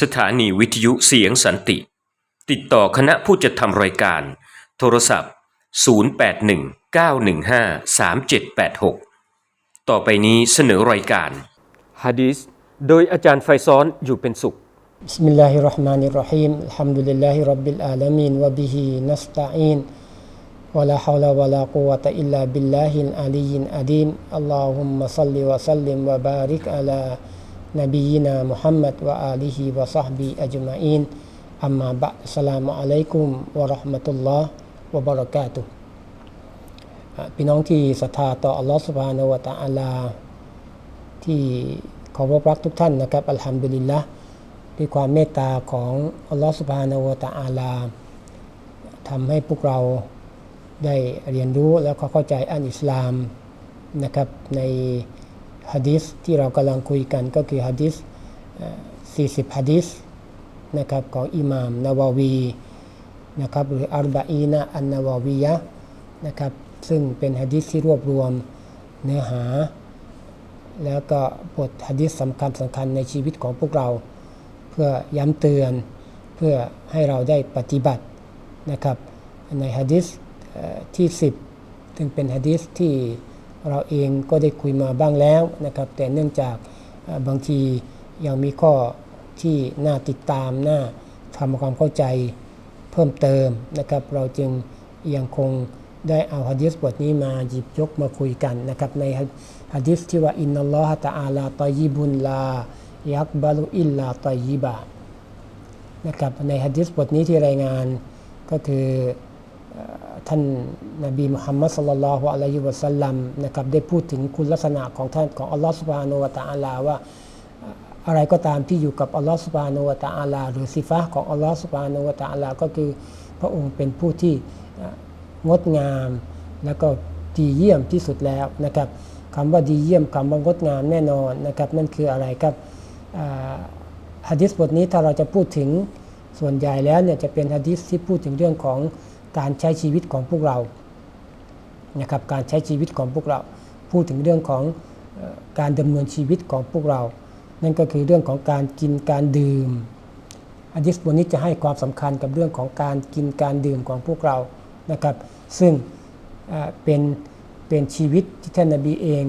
สถานีวิทยุเสียงสันติ ติดต่อคณะผู้จัดทำรายการ โทรศัพท์ 0819153786 ต่อไปนี้เสนอรายการฮะดีษโดยอาจารย์ไฟซ้อนอยู่เป็นสุข بسم الله الرحمن الرحيم الحمد لله رب العالمين وبه نستعين ولا حول ولا قوة إلا بالله العلي العظيم اللهم صل وسلم وبارك على نبينا محمد وآله وصحبه أجمعين أما بعد السلام عليكم ورحمة الله وبركاته อ่ะพี่น้องที่ศรัทธาต่ออัลลอฮฺสุบฮานาวะตะอาลา ที่ขอพบรักทุกท่านนะครับ อัลฮัมดุลิลละด้วยความเมตตาของอัลลอฮฺสุบฮานาวะตะอาลาทำให้พวกเราได้เรียนรู้แล้วก็เข้าใจอันอิสลามนะครับใน ฮะดิษที่เรากำลังคุยกันก็คือฮะดิษ40ฮะดิษนะครับของอิหม่ามนาวาวีนะครับหรืออัลบาอีนะอันนาวาวียะนะครับซึ่งเป็นฮะดิษที่รวบรวมเนื้อหา แล้วก็บทฮะดิษสำคัญสำคัญในชีวิตของพวกเรา เพื่อย้ำเตือนเพื่อให้เราได้ปฏิบัตินะครับในฮะดิษที่ 10 ซึ่งเป็นฮะดิษที่ เราเองก็ได้คุยมาบ้างแล้วนะครับ แต่เนื่องจากบางทียังมีข้อที่น่าติดตามน่าทำความเข้าใจเพิ่มเติมนะครับ เราจึงยังคงได้เอาฮะดิษบทนี้มาหยิบยกมาคุยกันนะครับ ในฮะดิษที่ว่าอินนัลลอฮะตะอาลาตอยิบุนลายักบาลุอิลลาตอยิบานะครับในฮะดิษบทนี้ที่รายงานก็คือ ท่านนบีมุฮัมมัดสลลัลฮุอะลัยฮิวะสัลลัมนะครับได้พูดถึงคุณลักษณะของท่านของอัลลอฮฺสุบานุวะตะอาลาว่าอะไรก็ตามที่อยู่กับอัลลอฮฺสุบานุวะตะอาลาหรือสิฟะของอัลลอฮฺสุบานุวะตะอาลาก็คือพระองค์เป็นผู้ที่งดงามแล้วก็ดีเยี่ยมที่สุดแล้วนะครับคำว่าดีเยี่ยมคำว่างดงามแน่นอนนะครับนั่นคืออะไรครับอ่าฮะดิษบทนี้ถ้าเราจะพูดถึงส่วนใหญ่แล้วเนี่ยจะเป็นฮะดิษที่พูดถึงเรื่องของ การใช้ชีวิตของพวกเรานะครับการใช้ชีวิตของพวกเรา พูดถึงเรื่องของการดำเนินชีวิตของพวกเรา นั่นก็คือเรื่องของการกินการดื่มฮะดิษบทนี้จะให้ความสำคัญกับเรื่องของการกินการดื่มของพวกเรานะครับ ซึ่งเป็นเป็นชีวิตที่ท่านนบีเอง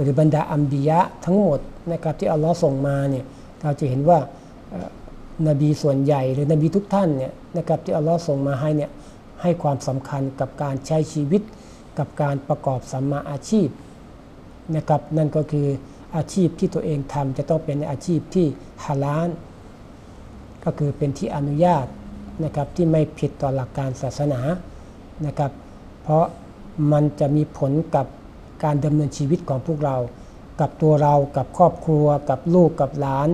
หรือบรรดาอัมบียะทั้งหมดนะครับที่อัลลอฮ์ส่งมาเนี่ยเราจะเห็นว่านบีส่วนใหญ่หรือนบีทุกท่านเนี่ยนะครับที่อัลลอฮ์ส่งมาให้เนี่ย ให้ความสำคัญกับการใช้ชีวิต กับการประกอบสัมมาอาชีพนะครับนั่นก็คืออาชีพที่ตัวเองทำจะต้องเป็นอาชีพที่ฮาลาลก็คือเป็นที่อนุญาตนะครับที่ไม่ผิดต่อหลักการศาสนานะครับ เพราะมันจะมีผลกับการดำเนินชีวิตของพวกเรา กับตัวเรากับครอบครัว กับลูกกับหลาน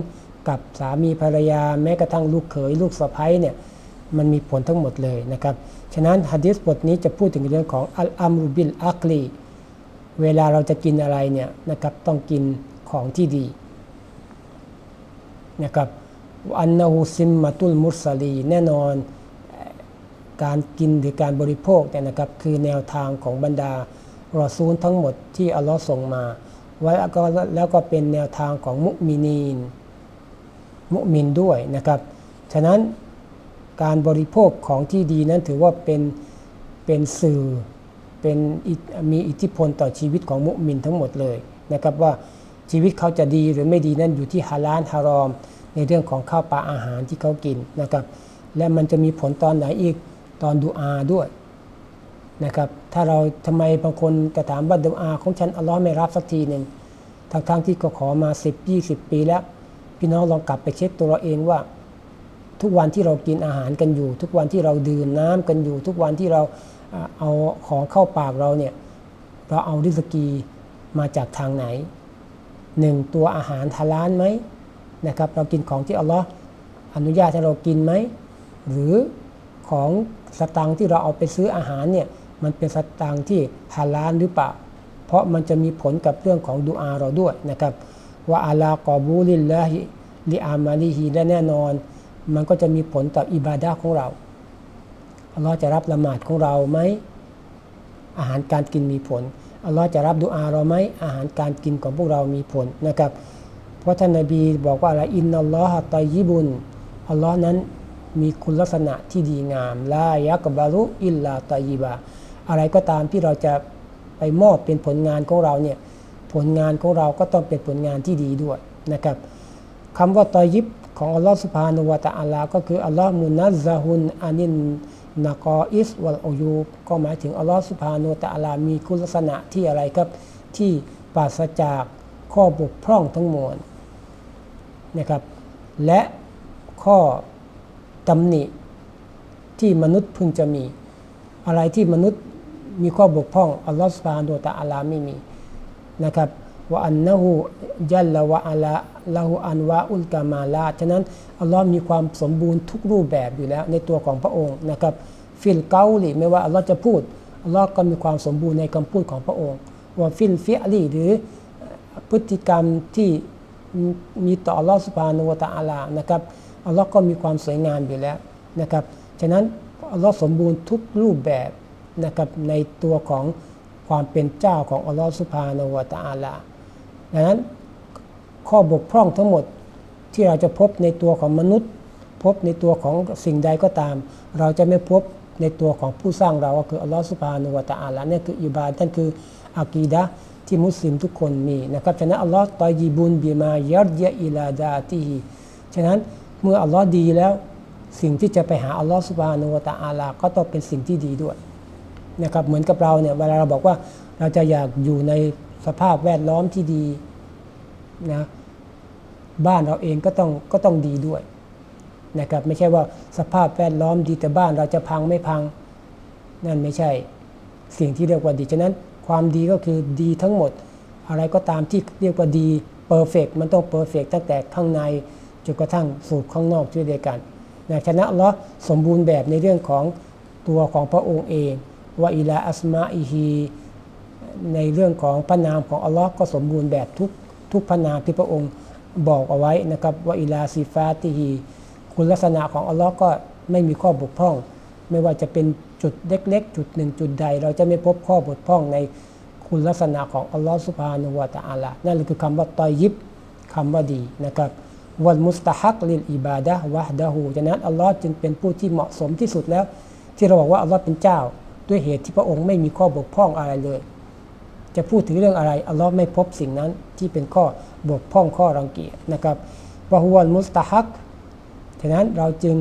กับสามีภรรยา แม้กระทั่งลูกเขยลูกสะใภ้เนี่ย มันมีผลทั้งหมดเลยนะครับ ฉะนั้นฮะดิษบทนี้จะพูดถึงเรื่องของอัลอัมรุบิลอักลีเวลาเราจะกินอะไรเนี่ยนะครับต้องกินของที่ดีนะครับอันนาหูซิมมาตุลมุสลี แน่นอนการกินหรือการบริโภคเนี่ยนะครับคือแนวทางของบรรดารอซูลทั้งหมดที่อัลลอฮ์ส่งมาไว้แล้วก็แล้วก็เป็นแนวทางของมุมินีน มุมินด้วยนะครับ ฉะนั้น การบริโภคของที่ดีนั้นถือว่าเป็นเป็นสื่อเป็นมีอิทธิพลต่อชีวิตของมุมินทั้งหมดเลยนะครับว่าชีวิตเขาจะดีหรือไม่ดีนั้นอยู่ที่ฮาลาลฮารอม ในเรื่องของข้าวปลาอาหารที่เขากินนะครับและมันจะมีผลตอนไหนอีกตอนดูอาด้วยนะครับถ้าเราทำไมบางคนจะถามว่าดูอาของฉันอัลลอฮ์ไม่รับสักทีหนึ่งทั้งๆที่ก็ขอมา 10 20 ปีแล้ว พี่น้องลองกลับไปเช็คตัวเราเองว่า ทุกวันที่เรากินอาหารกันอยู่ ทุกวันที่เราดื่มน้ำกันอยู่ ทุกวันที่เราเอาของเข้าปากเราเนี่ยเราเอาริสกีมาจากทางไหนหนึ่งตัวอาหารทาลานไหมนะครับ เรากินของที่อัลลอฮ์อนุญาตให้เรากินไหมหรือของสตังค์ที่เราเอาไปซื้ออาหารเนี่ยมันเป็นสตังค์ที่ฮาลาลหรือเปล่า เพราะมันจะมีผลกับเรื่องของดูอาเราด้วยนะครับว่าอาลากอบูลิลลาฮิลิอามาลีฮีและแน่นอน มันก็จะมีผลต่ออิบาดาของเราอัลลอฮ์จะรับละหมาดของเราไหมอาหารการกินมีผลอัลลอฮ์จะรับดุอาเราไหมอาหารการกินของพวกเรามีผลนะครับ เพราะท่านนบีบอกว่าอะไรอินนัลลอฮะตอยยิบุนอัลลอฮ์นั้นมีคุณลักษณะที่ดีงามลายักบารุอิลลาตอยิบาอะไรก็ตามที่เราจะไปมอบเป็นผลงานของเราเนี่ยผลงานของเราก็ต้องเป็นผลงานที่ดีด้วยนะครับคำว่าตอยิบ ของอัลลอฮ์สุภานุวะตะอาลาก็คืออัลลอฮ์มุนัซซะฮุนอานินนากออิสวัลอยูบก็หมายถึงอัลลอฮ์สุภานุวะตะอาลามีคุณลักษณะที่อะไรครับ ที่ปราศจากข้อบกพร่องทั้งมวลนะครับ และข้อตำหนิที่มนุษย์พึงจะมี อะไรที่มนุษย์มีข้อบกพร่องอัลลอฮฺสุบฮานาตะอาลาไม่มีนะครับ ว่าอันนะฮูยัลละวะอาลาละหูอันวะอุลกามาลาฉะนั้นอัลลอฮ์มีความสมบูรณ์ทุกรูปแบบอยู่แล้วในตัวของพระองค์นะครับฟิลเกาลีไม่ว่าอัลลอฮ์จะพูดอัลลอฮ์ก็มีความสมบูรณ์ในคำพูดของพระองค์ว่าฟิลฟิลีหรือพฤติกรรมที่มีต่ออัลลอฮ์สุบฮานตะอาลานะครับอัลลอฮ์ก็มีความสวยงามอยู่แล้วนะครับฉะนั้นอัลลอฮ์สมบูรณ์ทุกรูปแบบนะครับในตัวของความเป็นเจ้าของอัลลอฮ์สุภาณวตาอาลา ดังนั้นข้อบกพร่องทั้งหมดที่เราจะพบในตัวของมนุษย์ พบในตัวของสิ่งใดก็ตาม เราจะไม่พบในตัวของผู้สร้างเราก็คืออัลลอฮ์สุภาณวตาอาลานี่คืออิบาดนั่นคืออากีดะที่มุสลิมทุกคนมีนะครับฉะนั้นอัลลอฮ์ตอยีบุนบีมายัดยะอิลาดาตีฉะนั้นเมื่ออัลลอฮ์ดีแล้วสิ่งที่จะไปหาอัลลอฮ์สุบฮานุวะตะอาลาก็ต้องเป็นสิ่งที่ดีด้วยนะครับเหมือนกับเราเนี่ยเวลาเราบอกว่าเราจะอยากอยู่ใน สภาพแวดล้อมที่ดีนะบ้านเราเองก็ต้องก็ต้องดีด้วยนะครับไม่ใช่ว่าสภาพแวดล้อมดีแต่บ้านเราจะพังไม่พัง นั่นไม่ใช่สิ่งที่เรียกว่าดีฉะนั้นความดีก็คือดีทั้งหมด อะไรก็ตามที่เรียกว่าดีเพอร์เฟกมันต้องเพอร์เฟกตั้งแต่ข้างในจนกระทั่งสู่ข้างนอกด้วยเดียวกันนะฉะนั้นอัลลอฮ์สมบูรณ์แบบในเรื่องของตัวของพระองค์เองว่าอิลาอัสมาอิฮี ในเรื่องของพระนามของอัลลอฮ์ก็สมบูรณ์แบบทุกทุกพระนามที่พระองค์บอกเอาไว้นะครับว่าอิลาซีฟาติฮีคุณลักษณะของอัลลอฮ์ก็ไม่มีข้อบกพร่อง ไม่ว่าจะเป็นจุดเล็กๆ จุดหนึ่งจุดใด เราจะไม่พบข้อบกพร่องในคุณลักษณะของอัลลอฮ์สุบฮานุวะตะอาลานั่นคือคำว่าตอยิบคำว่าดีนะครับวัลมุสตะฮักลิลอิบาดะวะฮดะฮูฉะนั้นอัลลอฮ์จึงเป็นผู้ที่เหมาะสมที่สุดแล้ว ที่เราบอกว่าอัลลอฮ์เป็นเจ้า ด้วยเหตุที่พระองค์ไม่มีข้อบกพร่องอะไรเลย จะพูดถึงเรื่องอะไรอัลลอฮ์ไม่พบสิ่งนั้นที่เป็นข้อบกพร่องข้อรังเกียจนะครับวะฮุวัลมุสตะฮักฉะนั้นเราจึง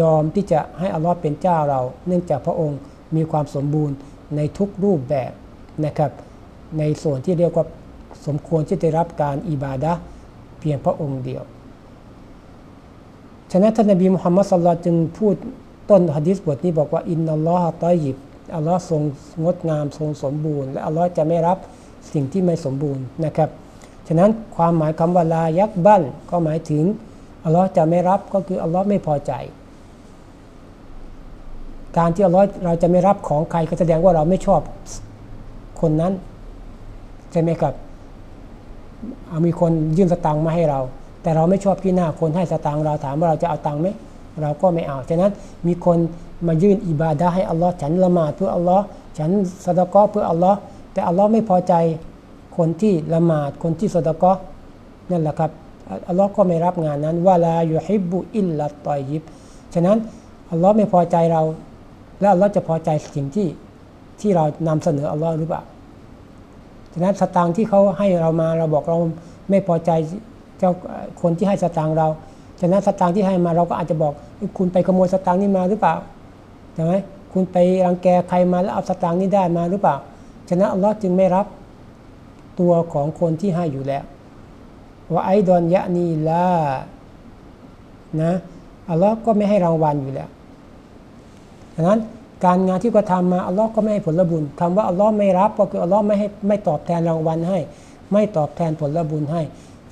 ยอมที่จะให้อัลลอฮ์เป็นเจ้าเรา เนื่องจากพระองค์มีความสมบูรณ์ในทุกรูปแบบนะครับ ในส่วนที่เรียกว่าสมควรที่จะรับการอิบาดะเพียงพระองค์เดียว ฉะนั้นท่านนบีมุฮัมมัดสุลลัลจึงพูดต้นฮะดิษบทนี้บอกว่าอินนัลลอฮะตอยิบ อัลลอฮ์ทรงงดงามทรงสมบูรณ์ และอัลลอฮ์จะไม่รับสิ่งที่ไม่สมบูรณ์นะครับ ฉะนั้นความหมายคำว่าลายักบั้นก็หมายถึงอัลลอฮ์จะไม่รับก็คืออัลลอฮ์ไม่พอใจ การที่อัลลอฮ์เราจะไม่รับของใครก็แสดงว่าเราไม่ชอบคนนั้นใช่ไหมครับเอามีคนยื่นสตังค์มาให้เรา แต่เราไม่ชอบที่หน้าคนให้สตังค์เราถามว่าเราจะเอาตังค์ไหมเราก็ไม่เอา ฉะนั้นมีคน มายื่นอิบาดะให้อัลลอฮ์ฉันละหมาดเพื่ออัลลอฮ์ฉันสะดะกอเพื่ออัลลอฮ์แต่อัลลอฮ์ไม่พอใจคนที่ละหมาดคนที่สะดะกอนั่นแหละครับอัลลอฮ์ก็ไม่รับงานนั้นว่าลาอยู่ฮิบุอิลลัตตอยยิบฉะนั้นอัลลอฮ์ไม่พอใจเรา แล้วอัลลอฮ์จะพอใจสิ่งที่ที่เรานำเสนออัลลอฮ์หรือเปล่าฉะนั้นสตางค์ที่เขาให้เรามาเราบอกเราไม่พอใจเจ้าคนที่ให้สตางค์เราฉะนั้นสตางค์ที่ให้มาเราก็อาจจะบอกคุณไปขโมยสตางค์นี้มาหรือเปล่า ใช่ไหมคุณไปรังแกใครมาแล้วเอาสตางค์นี้ได้มาหรือเปล่า ฉะนั้นอัลลอฮ์จึงไม่รับตัวของคนที่ให้อยู่แล้วว่าไอดอนยะนีลานะอัลลอฮ์ก็ไม่ให้รางวัลอยู่แล้วฉะนั้นการงานที่กระทำมาอัลลอฮ์ก็ไม่ให้ผลบุญคำว่าอัลลอฮ์ไม่รับก็คืออัลลอฮ์ไม่ให้ไม่ตอบแทนรางวัลให้ ไม่ตอบแทนผลบุญให้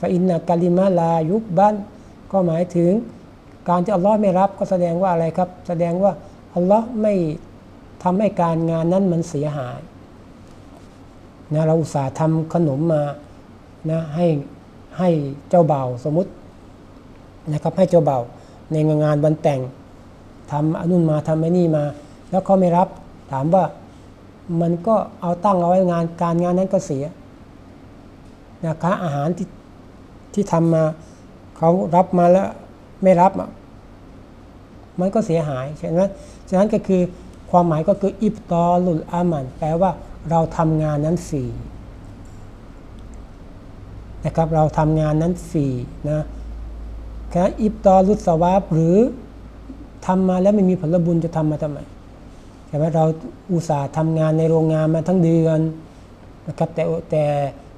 ฟาอินนากาลิมาลายุบบันก็หมายถึง การที่อัลลอฮ์ไม่รับก็แสดงว่าอะไรครับ แสดงว่า อัลลอฮ์ไม่ทำให้การงานนั้นมันเสียหายนะเราอุตส่าห์ทำขนมมานะให้ให้เจ้าเบ่าสมมตินะครับให้เจ้าเบ่าในงานวันแต่งทำอนุนมาทำไอ้นี่มา แล้วเขาไม่รับถามว่ามันก็เอาตั้งเอาไว้งานการงานนั้นก็เสียนะคะอาหารที่ที่ทำมาเขารับมาแล้วไม่รับ มันก็เสียหายฉะนั้นฉะนั้นก็คือความหมายก็คืออิบตอลุลอามัน แปลว่าเราทำงานนั้นฟรีนะครับเราทำงานนั้นฟรีนะแค่อิบตอลุสวาบหรือทำมาแล้วไม่มีผลบุญจะทำมาทำไมใช่ไหมเราอุตส่าห์ทำงานในโรงงานมาทั้งเดือนนะครับแต่แต่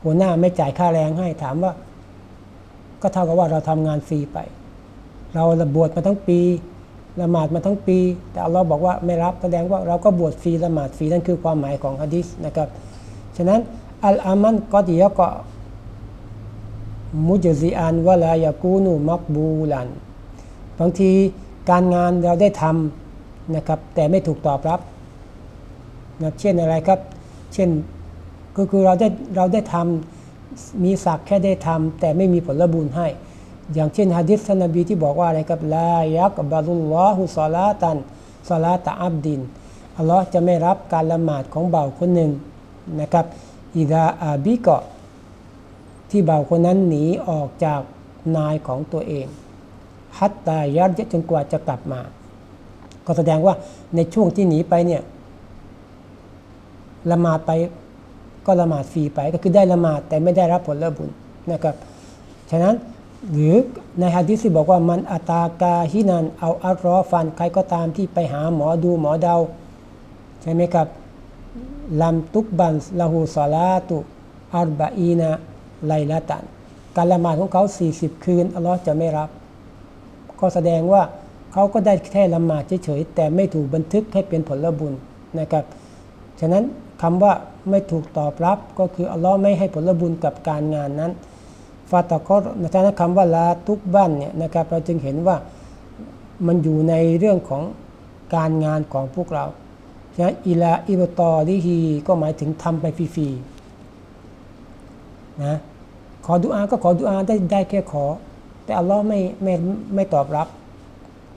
หัวหน้าไม่จ่ายค่าแรงให้ถามว่า ก็เท่ากับว่าเราทำงานฟรีไป เราละบวชมาทั้งปี ละหมาดมาทั้งปี แต่อัลลอฮ์บอกว่าไม่รับแสดงว่าเราก็บวชฟรีละหมาดฟรีนั่นคือความหมายของฮะดิษนะครับฉะนั้นอัลอามันก็ดีก็ มุจซิอันวะลายากูนูมักบูลันบางทีการงานเราได้ทำนะครับ แต่ไม่ถูกตอบรับนะเช่นอะไรครับ เช่นก็คือเราได้เราได้ทำมีศักแค่ได้ทำแต่ไม่มีผลบุญให้ อย่างเช่นฮะดิษท่านนบีที่บอกว่าอะไรครับลายักบาลุลลอฮุซอลาตันซอลาตะอับดินอัลลอฮ์จะไม่รับการละหมาดของเบาคนหนึ่งนะครับอิดาอาบิกะที่เบาคนนั้นหนีออกจากนายของตัวเองฮัตตายัดจนกว่าจะกลับมา ก็แสดงว่าในช่วงที่หนีไปเนี่ยละหมาดไปก็ละหมาดฟรีไปก็คือได้ละหมาดแต่ไม่ได้รับผลบุญนะครับ ฉะนั้น หรือในฮะดิษที่บอกว่ามันอัตากาฮินันเอาอัลรอฟันใครก็ตามที่ไปหาหมอดูหมอเดา ใช่ไหมครับลัมตุกบันละหูสลาตุอัลบาอีนาไลละตัน การละหมาดของเขา 40 คืนอัลลอฮ์จะไม่รับ ก็แสดงว่าเขาก็ได้แค่ละหมาดเฉยๆแต่ไม่ถูกบันทึกให้เป็นผลบุญนะครับ ฉะนั้นคำว่าไม่ถูกตอบรับก็คืออัลลอฮ์ไม่ให้ผลบุญกับการงานนั้น ฟาตะกอนะจ๊ะคำว่าลาทุกบ้านเนี่ยนะครับเราจึงเห็นว่ามันอยู่ในเรื่องของการงานของพวกเราฉะนั้นอิลาอิบตอลิฮีก็หมายถึงทำไปฟรีๆนะขอดุอาก็ขอดุอาได้ได้แค่ขอ แต่อัลลอฮ์ไม่ไม่ไม่ตอบรับ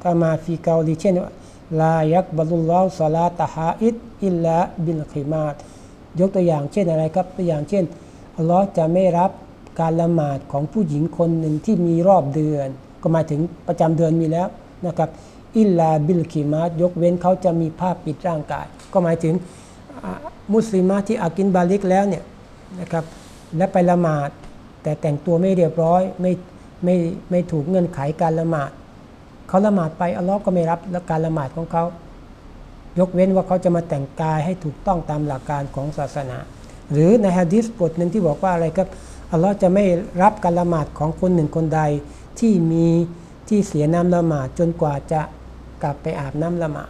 ก็มาฟีเกาลีเช่นลายักบาลุลลอฮ์สลาตฮาอิดอิลลาบิลขิมาตยกตัวอย่างเช่นอะไรครับตัวอย่างเช่นอัลลอฮ์จะไม่รับ การละหมาดของผู้หญิงคนหนึ่งที่มีรอบเดือน ก็หมายถึงประจำเดือนมีแล้วนะครับอิลลาบิลขิมาตยกเว้นเขาจะมีผ้าปิดร่างกาย ก็หมายถึงมุสลิมที่อากินบาลิกแล้วเนี่ยนะครับและไปละหมาด แต่แต่งตัวไม่เรียบร้อยไม่ไม่ไม่ถูกเงื่อนไขการละหมาดเขาละหมาดไปอัลลอฮ์ก็ไม่รับการละหมาดของเขา ยกเว้นว่าเขาจะมาแต่งกายให้ถูกต้องตามหลักการของศาสนา หรือในฮะดิษบทหนึ่งที่บอกว่าอะไรครับ อัลลอฮ์จะไม่รับการละหมาดของคนหนึ่งคนใดที่มีที่เสียน้ำละหมาดจนกว่าจะกลับไปอาบน้ำละหมาด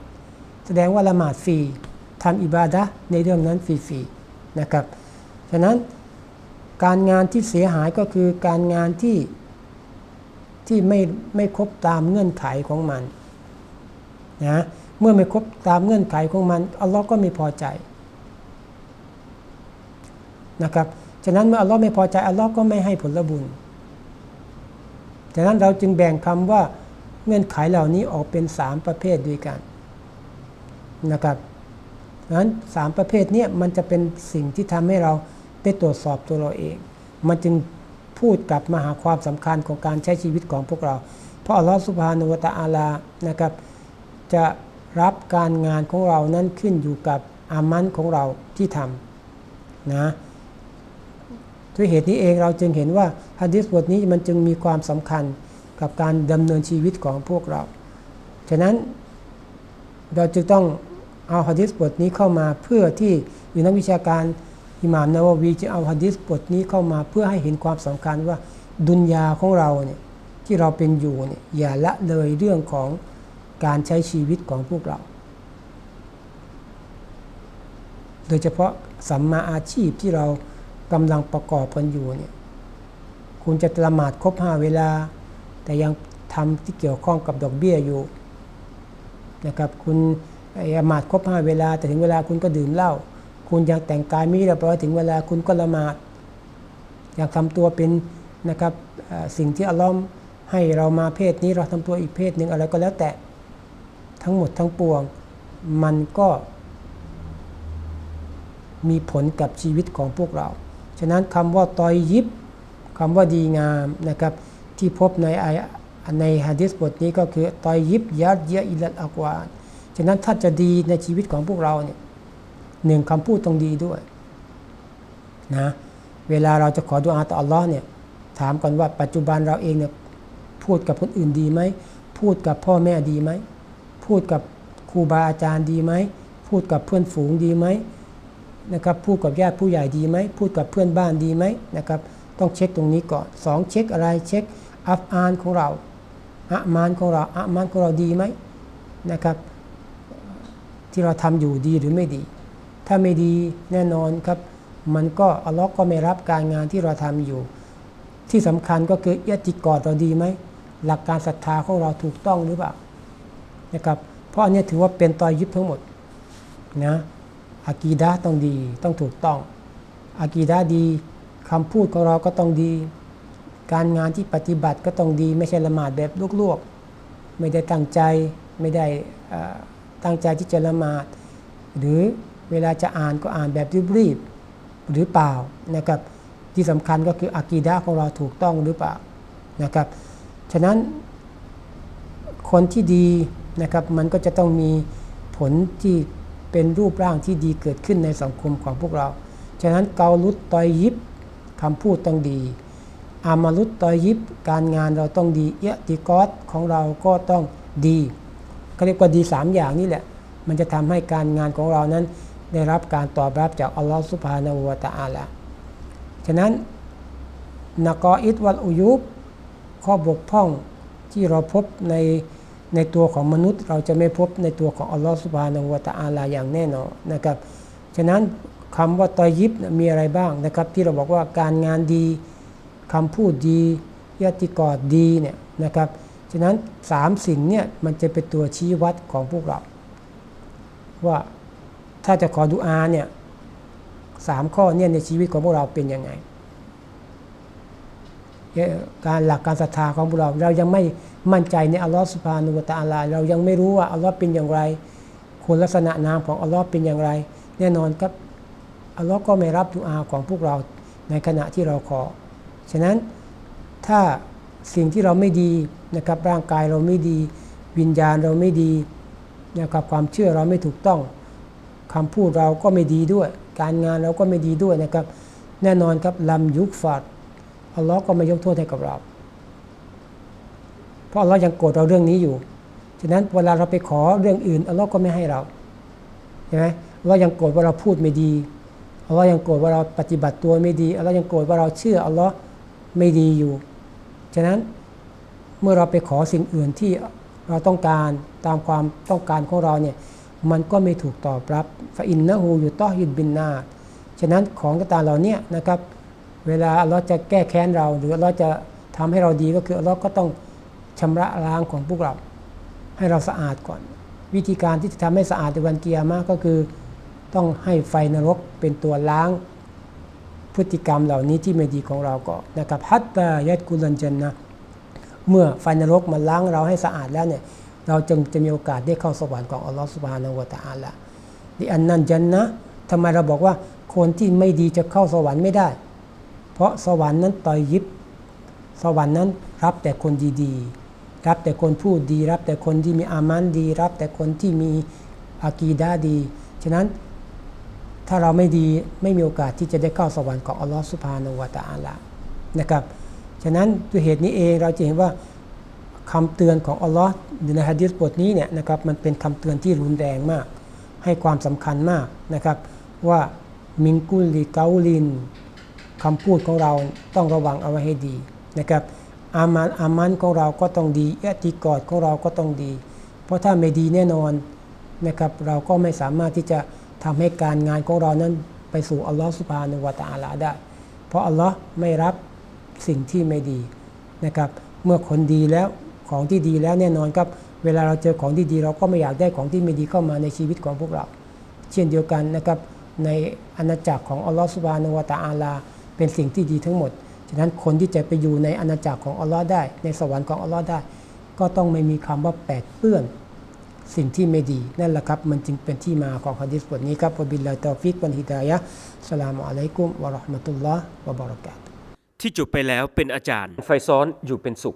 แสดงว่าละหมาดฟรีทำอิบาดะในเรื่องนั้นฟรีๆนะครับฉะนั้นการงานที่เสียหายก็คือการงานที่ที่ไม่ไม่ครบตามเงื่อนไขของมันนะเมื่อไม่ครบตามเงื่อนไขของมันอัลลอฮ์ก็ไม่พอใจนะครับ ฉะนั้นเมื่ออัลลอฮ์ไม่พอใจอัลลอฮ์ก็ไม่ให้ผลบุญฉะนั้นเราจึงแบ่งคำว่าเงื่อนไขเหล่านี้ออกเป็นสามประเภทด้วยกันนะครับนั้นสามประเภทนี้มันจะเป็นสิ่งที่ทำให้เราได้ตรวจสอบตัวเราเอง มันจึงพูดกลับมาหาความสำคัญของการใช้ชีวิตของพวกเรา เพราะอัลลอฮฺสุบฮานุวะตะอาลานะครับ จะรับการงานของเรานั้นขึ้นอยู่กับอามันของเราที่ทำนะ ด้วยเหตุนี้เองเราจึงเห็นว่าฮะดิษบทนี้มันจึงมีความสำคัญกับการดำเนินชีวิตของพวกเรา ฉะนั้นเราจึงต้องเอาฮะดิษบทนี้เข้ามาเพื่อที่อยู่นักวิชาการอิหม่ามนาววีจะเอาฮะดิษบทนี้เข้ามาเพื่อให้เห็นความสำคัญว่าดุนยาของเราเนี่ยที่เราเป็นอยู่เนี่ยอย่าละเลยเรื่องของการใช้ชีวิตของพวกเรา โดยเฉพาะสัมมาอาชีพที่เรา กำลังประกอบกันอยู่เนี่ยคุณจะละหมาดครบห้าเวลา แต่ยังทำที่เกี่ยวข้องกับดอกเบี้ยอยู่นะครับคุณละหมาดครบห้าเวลา แต่ถึงเวลาคุณก็ดื่มเหล้าคุณยังแต่งกายไม่เรียบร้อยถึงเวลาคุณก็ละหมาดอยากทำตัวเป็นนะครับสิ่งที่อัลลอฮ์ให้เรามาเพศนี้เราทำตัวอีกเพศหนึ่งอะไรก็แล้วแต่ทั้งหมดทั้งปวงมันก็มีผลกับชีวิตของพวกเรา ฉะนั้นคำว่าตอยยิบคำว่าดีงามนะครับที่พบในในฮะดิษบทนี้ก็คือตอยยิบยัดเยะอิลัลอากวานฉะนั้นถ้าจะดีในชีวิตของพวกเราเนี่ยหนึ่งคำพูดต้องดีด้วยนะเวลาเราจะขอดุอาต่ออัลลอฮ์เนี่ยถามก่อนว่าปัจจุบันเราเองเนี่ยพูดกับคนอื่นดีไหมพูดกับพ่อแม่ดีไหมพูดกับครูบาอาจารย์ดีไหมพูดกับเพื่อนฝูงดีไหม นะครับพูดกับญาติผู้ใหญ่ดีไหมพูดกับเพื่อนบ้านดีไหมนะครับต้องเช็คตรงนี้ก่อนสองเช็คอะไรเช็คอัฟอานของเราอะมานของเราอะมานของเราดีไหมนะครับ ที่เราทำอยู่ดีหรือไม่ดี ถ้าไม่ดีแน่นอนครับ มันก็อัลลอฮ์ก็ไม่รับการงานที่เราทำอยู่ ที่สำคัญก็คือเอียติกอดเราดีไหมหลักการศรัทธาของเราถูกต้องหรือเปล่านะครับเพราะอันนี้ถือว่าเป็นตอยยิบทั้งหมดนะ อากีดะต้องดีต้องถูกต้องอากีดะดีคำพูดของเราก็ต้องดี การงานที่ปฏิบัติก็ต้องดี ไม่ใช่ละหมาดแบบลวกๆ ไม่ได้ตั้งใจไม่ได้ตั้งใจที่จะละหมาด หรือเวลาจะอ่านก็อ่านแบบรีบๆหรือเปล่านะครับที่สำคัญก็คืออากีดะของเราถูกต้องหรือเปล่านะครับฉะนั้นคนที่ดีนะครับมันก็จะต้องมีผลที่ เป็นรูปร่างที่ดีเกิดขึ้นในสังคมของพวกเรา ฉะนั้นเกาลุตตอยยิบคำพูดต้องดี อามาลุตตอยยิบการงานเราต้องดี เอะติกอสของเราก็ต้องดีเขาเรียกว่าดีสามอย่างนี่แหละ มันจะทำให้การงานของเรานั้นได้รับการตอบรับจากอัลลอฮฺสุบฮานาอูวะตะอาลาฉะนั้นนกออิดวัลอุยุบข้อบกพร่องที่เราพบใน ในตัวของมนุษย์เราจะไม่พบในตัวของอัลลอฮฺสุบานาอูวะตะอาลาอย่างแน่นอนนะครับ ฉะนั้นคำว่าตอยิบมีอะไรบ้างนะครับ ที่เราบอกว่าการงานดีคำพูดดียติกอดดีเนี่ยนะครับ ฉะนั้นสามสิ่งเนี่ยมันจะเป็นตัวชี้วัดของพวกเรา ว่าถ้าจะขอดุอาเนี่ยสามข้อเนี่ยในชีวิตของพวกเราเป็นยังไง การหลักการศรัทธาของพวกเรา เรายังไม่มั่นใจในอัลลอฮฺสุบานุวตะอาลาเรายังไม่รู้ว่าอัลลอฮ์เป็นอย่างไร คุณลักษณะนามของอัลลอฮ์เป็นอย่างไร แน่นอนครับอัลลอฮ์ก็ไม่รับดุอาของพวกเราในขณะที่เราขอ ฉะนั้นถ้าสิ่งที่เราไม่ดีนะครับร่างกายเราไม่ดี วิญญาณเราไม่ดีนะครับความเชื่อเราไม่ถูกต้องคำพูดเราก็ไม่ดีด้วย การงานเราก็ไม่ดีด้วยนะครับ แน่นอนครับลำยุกฟัด อัลลอฮ์ก็ไม่ยกโทษให้กับเรา เพราะอัลลอฮ์ยังโกรธเราเรื่องนี้อยู่ ฉะนั้นเวลาเราไปขอเรื่องอื่นอัลลอฮ์ก็ไม่ให้เราใช่ไหมอัลลอฮ์ยังโกรธว่าเราพูดไม่ดีอัลลอฮ์ยังโกรธว่าเราปฏิบัติตัวไม่ดีอัลลอฮ์ยังโกรธว่าเราเชื่ออัลลอฮ์ไม่ดีอยู่ ฉะนั้นเมื่อเราไปขอสิ่งอื่นที่เราต้องการตามความต้องการของเราเนี่ยมันก็ไม่ถูกตอบรับฟาอินนะฮูอยู่ต้อฮิดบินนา ฉะนั้นของต่างๆเหล่านี้นะครับ เวลาอัลลอฮ์จะแก้แค้นเรา หรืออัลลอฮ์จะทำให้เราดีก็คืออัลลอฮ์ก็ต้องชำระล้างของพวกเรา ให้เราสะอาดก่อน วิธีการที่จะทำให้สะอาดในวันเกียร์มากก็คือ ต้องให้ไฟนรกเป็นตัวล้างพฤติกรรมเหล่านี้ที่ไม่ดีของเราก็นะครับฮัตตายัดกุลันจันนะเมื่อไฟนรกมันล้างเราให้สะอาดแล้วเนี่ยเราจึงจะมีโอกาสได้เข้าสวรรค์ของอัลลอฮฺสุบฮานาวะตะอาลาดิอันนั้นจันนะทำไมเราบอกว่าคนที่ไม่ดีจะเข้าสวรรค์ไม่ได้ เพราะสวรรค์นั้นต่อยยิบ สวรรค์นั้นรับแต่คนดีๆ รับแต่คนพูดดี รับแต่คนที่มีอามันดี รับแต่คนที่มีอากีดาดี ฉะนั้นถ้าเราไม่ดีไม่มีโอกาสที่จะได้เข้าสวรรค์ของอัลลอฮฺสุบฮานวะตะอาลานะครับ ฉะนั้นด้วยเหตุนี้เองเราจะเห็นว่าคำเตือนของอัลลอฮ์ในฮะดีษบทนี้เนี่ยนะครับมันเป็นคำเตือนที่รุนแรงมาก ให้ความสำคัญมากนะครับว่ามิงกุลีเกาลิน คำพูดของเราต้องระวังเอาไว้ให้ดีนะครับอามันอามันของเราก็ต้องดีเอติกอดของเราก็ต้องดี เพราะถ้าไม่ดีแน่นอนนะครับเราก็ไม่สามารถที่จะทำให้การงานของเรานั้นไปสู่อัลลอฮ์สุบฮานุวะตะอาลาได้ เพราะอัลลอฮ์ไม่รับสิ่งที่ไม่ดีนะครับเมื่อคนดีแล้วของที่ดีแล้วแน่นอนครับเวลาเราเจอของที่ดีเราก็ไม่อยากได้ของที่ไม่ดีเข้ามาในชีวิตของพวกเรา เช่นเดียวกันนะครับในอาณาจักรของอัลลอฮฺสุบฮานุวะตะอาลา เป็นสิ่งที่ดีทั้งหมด ฉะนั้นคนที่จะไปอยู่ในอาณาจักรของอัลลอฮ์ได้ ในสวรรค์ของอัลลอฮ์ได้ ก็ต้องไม่มีคำว่าแปดเปื้อน สิ่งที่ไม่ดีนั่นแหละครับ มันจึงเป็นที่มาของฮะดิษบทนี้ครับวะบิลลาฮิตอฟิกวันฮิดายะห์อัสสลามุอะลัยกุมวะเราะห์มะตุลลอฮ์วะบะเราะกาตุฮ์ที่จบไปแล้วเป็นอาจารย์ ไฟซ้อนอยู่เป็นสุข